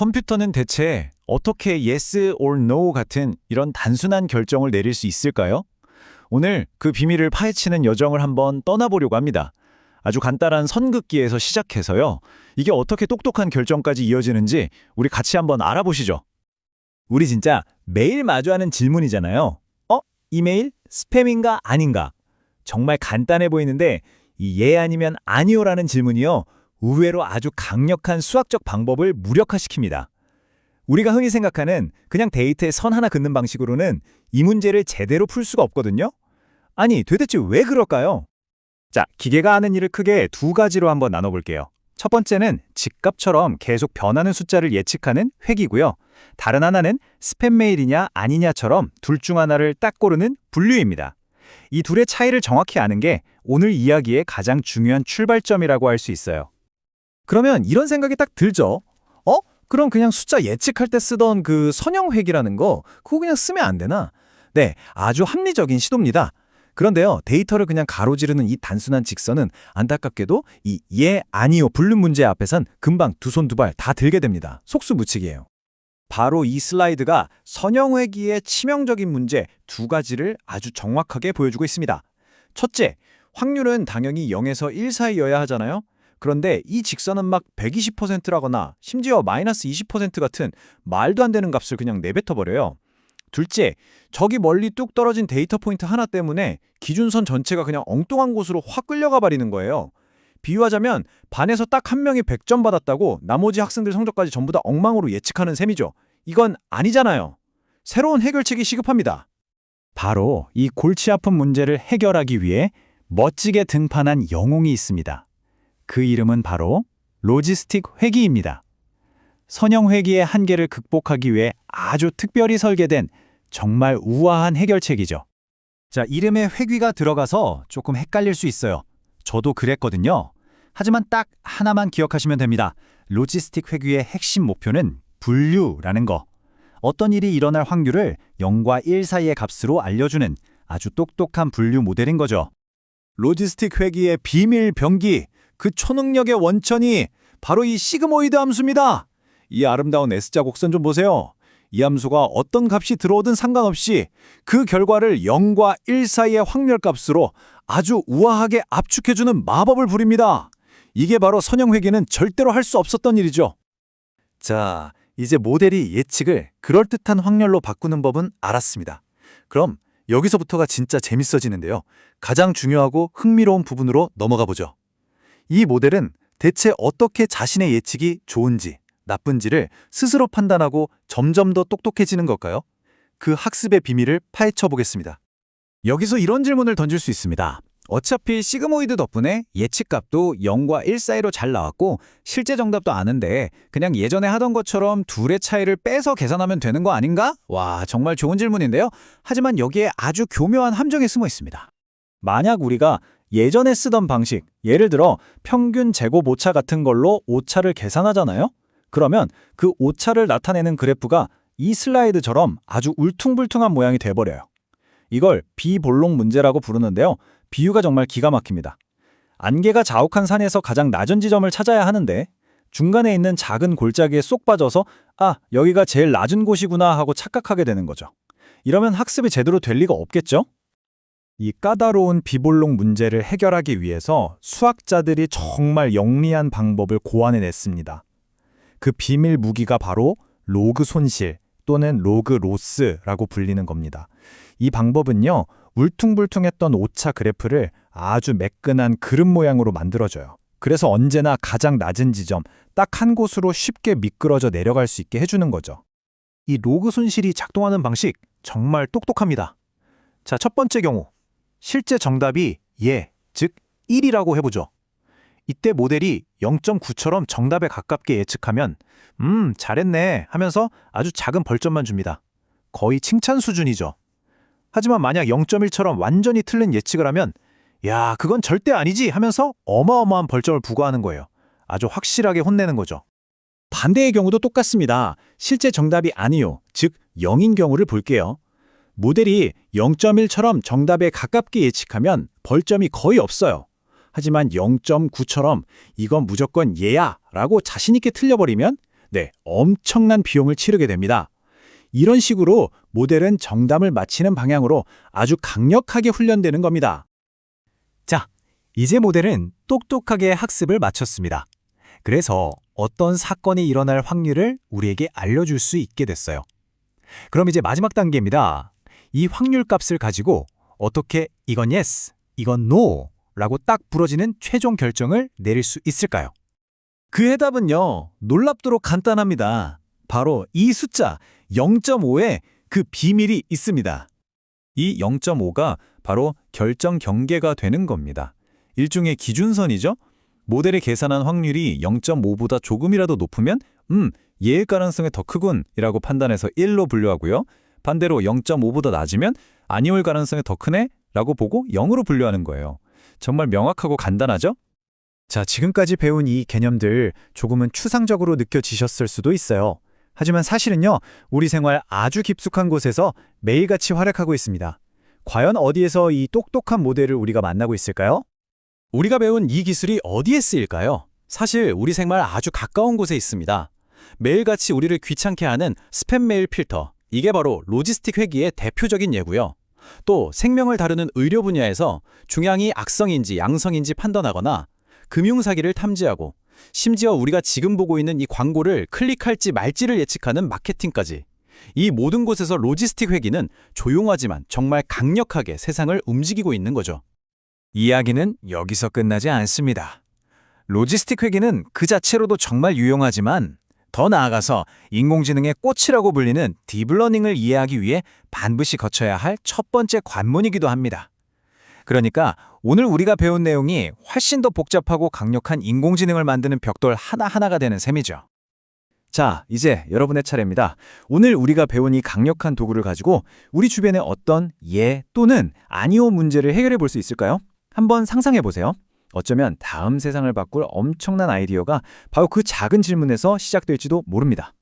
컴퓨터는 대체 어떻게 yes or no 같은 이런 단순한 결정을 내릴 수 있을까요? 오늘 그 비밀을 파헤치는 여정을 한번 떠나보려고 합니다. 아주 간단한 선긋기에서 시작해서요. 이게 어떻게 똑똑한 결정까지 이어지는지 우리 같이 한번 알아보시죠. 우리 진짜 매일 마주하는 질문이잖아요. 어? 이메일? 스팸인가 아닌가? 정말 간단해 보이는데 이 예 아니면 아니요라는 질문이요. 의외로 아주 강력한 수학적 방법을 무력화시킵니다. 우리가 흔히 생각하는 그냥 데이트에 선 하나 긋는 방식으로는 이 문제를 제대로 풀 수가 없거든요. 아니, 도대체 왜 그럴까요? 자, 기계가 하는 일을 크게 두 가지로 한번 나눠볼게요. 첫 번째는 집값처럼 계속 변하는 숫자를 예측하는 획이고요. 다른 하나는 스팸 메일이냐 아니냐처럼 둘 중 하나를 딱 고르는 분류입니다. 이 둘의 차이를 정확히 아는 게 오늘 이야기의 가장 중요한 출발점이라고 할 수 있어요. 그러면 이런 생각이 딱 들죠. 어? 그럼 그냥 숫자 예측할 때 쓰던 그 선형획이라는 거 그거 그냥 쓰면 안 되나? 네, 아주 합리적인 시도입니다. 그런데요, 데이터를 그냥 가로지르는 이 단순한 직선은 안타깝게도 이 예, 아니요 불륜 문제 앞에선 금방 두 손 두 발 다 들게 됩니다. 속수무책이에요. 바로 이 슬라이드가 선형회기의 치명적인 문제 두 가지를 아주 정확하게 보여주고 있습니다. 첫째, 확률은 당연히 0에서 1 사이여야 하잖아요. 그런데 이 직선은 막 120%라거나 심지어 마이너스 20% 같은 말도 안 되는 값을 그냥 내뱉어버려요. 둘째, 저기 멀리 뚝 떨어진 데이터 포인트 하나 때문에 기준선 전체가 그냥 엉뚱한 곳으로 확 끌려가 버리는 거예요. 비유하자면 반에서 딱 한 명이 100점 받았다고 나머지 학생들 성적까지 전부 다 엉망으로 예측하는 셈이죠. 이건 아니잖아요. 새로운 해결책이 시급합니다. 바로 이 골치 아픈 문제를 해결하기 위해 멋지게 등판한 영웅이 있습니다. 그 이름은 바로 로지스틱 회기입니다. 선형 회기의 한계를 극복하기 위해 아주 특별히 설계된 정말 우아한 해결책이죠. 자, 이름에 회귀가 들어가서 조금 헷갈릴 수 있어요. 저도 그랬거든요. 하지만 딱 하나만 기억하시면 됩니다. 로지스틱 회귀의 핵심 목표는 분류라는 거. 어떤 일이 일어날 확률을 0과 1 사이의 값으로 알려주는 아주 똑똑한 분류 모델인 거죠. 로지스틱 회귀의 비밀 병기, 그 초능력의 원천이 바로 이 시그모이드 함수입니다. 이 아름다운 S자 곡선 좀 보세요. 이 함수가 어떤 값이 들어오든 상관없이 그 결과를 0과 1 사이의 확률값으로 아주 우아하게 압축해주는 마법을 부립니다. 이게 바로 선형회계는 절대로 할 수 없었던 일이죠. 자, 이제 모델이 예측을 그럴듯한 확률로 바꾸는 법은 알았습니다. 그럼 여기서부터가 진짜 재밌어지는데요. 가장 중요하고 흥미로운 부분으로 넘어가 보죠. 이 모델은 대체 어떻게 자신의 예측이 좋은지, 나쁜지를 스스로 판단하고 점점 더 똑똑해지는 걸까요? 그 학습의 비밀을 파헤쳐 보겠습니다. 여기서 이런 질문을 던질 수 있습니다. 어차피 시그모이드 덕분에 예측값도 0과 1 사이로 잘 나왔고 실제 정답도 아는데 그냥 예전에 하던 것처럼 둘의 차이를 빼서 계산하면 되는 거 아닌가? 와, 정말 좋은 질문인데요. 하지만 여기에 아주 교묘한 함정이 숨어 있습니다. 만약 우리가 예전에 쓰던 방식, 예를 들어 평균 제곱 오차 같은 걸로 오차를 계산하잖아요? 그러면 그 오차를 나타내는 그래프가 이 슬라이드처럼 아주 울퉁불퉁한 모양이 돼버려요. 이걸 비볼록 문제라고 부르는데요. 비유가 정말 기가 막힙니다. 안개가 자욱한 산에서 가장 낮은 지점을 찾아야 하는데 중간에 있는 작은 골짜기에 쏙 빠져서 아, 여기가 제일 낮은 곳이구나 하고 착각하게 되는 거죠. 이러면 학습이 제대로 될 리가 없겠죠? 이 까다로운 비볼록 문제를 해결하기 위해서 수학자들이 정말 영리한 방법을 고안해냈습니다. 그 비밀 무기가 바로 로그 손실 또는 로그 로스라고 불리는 겁니다. 이 방법은요, 울퉁불퉁했던 오차 그래프를 아주 매끈한 그릇 모양으로 만들어줘요. 그래서 언제나 가장 낮은 지점, 딱 한 곳으로 쉽게 미끄러져 내려갈 수 있게 해주는 거죠. 이 로그 손실이 작동하는 방식 정말 똑똑합니다. 자, 첫 번째 경우. 실제 정답이 예, 즉 1이라고 해보죠. 이때 모델이 0.9처럼 정답에 가깝게 예측하면 음, 잘했네 하면서 아주 작은 벌점만 줍니다. 거의 칭찬 수준이죠. 하지만 만약 0.1처럼 완전히 틀린 예측을 하면 야, 그건 절대 아니지 하면서 어마어마한 벌점을 부과하는 거예요. 아주 확실하게 혼내는 거죠. 반대의 경우도 똑같습니다. 실제 정답이 아니요, 즉 0인 경우를 볼게요. 모델이 0.1처럼 정답에 가깝게 예측하면 벌점이 거의 없어요. 하지만 0.9처럼 이건 무조건 예야 라고 자신있게 틀려버리면 네, 엄청난 비용을 치르게 됩니다. 이런 식으로 모델은 정답을 맞히는 방향으로 아주 강력하게 훈련되는 겁니다. 자, 이제 모델은 똑똑하게 학습을 마쳤습니다. 그래서 어떤 사건이 일어날 확률을 우리에게 알려줄 수 있게 됐어요. 그럼 이제 마지막 단계입니다. 이 확률 값을 가지고 어떻게 이건 yes, 이건 no 라고 딱 부러지는 최종 결정을 내릴 수 있을까요? 그 해답은요, 놀랍도록 간단합니다. 바로 이 숫자 0.5에 그 비밀이 있습니다. 이 0.5가 바로 결정 경계가 되는 겁니다. 일종의 기준선이죠? 모델이 계산한 확률이 0.5보다 조금이라도 높으면 음, 예일 가능성이 더 크군 이라고 판단해서 1로 분류하고요. 반대로 0.5보다 낮으면 아니올 가능성이 더 크네 라고 보고 0으로 분류하는 거예요. 정말 명확하고 간단하죠? 자, 지금까지 배운 이 개념들 조금은 추상적으로 느껴지셨을 수도 있어요. 하지만 사실은요, 우리 생활 아주 깊숙한 곳에서 매일같이 활약하고 있습니다. 과연 어디에서 이 똑똑한 모델을 우리가 만나고 있을까요? 우리가 배운 이 기술이 어디에 쓰일까요? 사실 우리 생활 아주 가까운 곳에 있습니다. 매일같이 우리를 귀찮게 하는 스팸 메일 필터. 이게 바로 로지스틱 회기의 대표적인 예고요. 또 생명을 다루는 의료 분야에서 중량이 악성인지 양성인지 판단하거나 금융 사기를 탐지하고 심지어 우리가 지금 보고 있는 이 광고를 클릭할지 말지를 예측하는 마케팅까지 이 모든 곳에서 로지스틱 회기는 조용하지만 정말 강력하게 세상을 움직이고 있는 거죠. 이야기는 여기서 끝나지 않습니다. 로지스틱 회계는 그 자체로도 정말 유용하지만 더 나아가서 인공지능의 꽃이라고 불리는 딥러닝을 이해하기 위해 반드시 거쳐야 할 첫 번째 관문이기도 합니다. 그러니까 오늘 우리가 배운 내용이 훨씬 더 복잡하고 강력한 인공지능을 만드는 벽돌 하나하나가 되는 셈이죠. 자, 이제 여러분의 차례입니다. 오늘 우리가 배운 이 강력한 도구를 가지고 우리 주변의 어떤 예 또는 아니오 문제를 해결해 볼 수 있을까요? 한번 상상해 보세요. 어쩌면 다음 세상을 바꿀 엄청난 아이디어가 바로 그 작은 질문에서 시작될지도 모릅니다.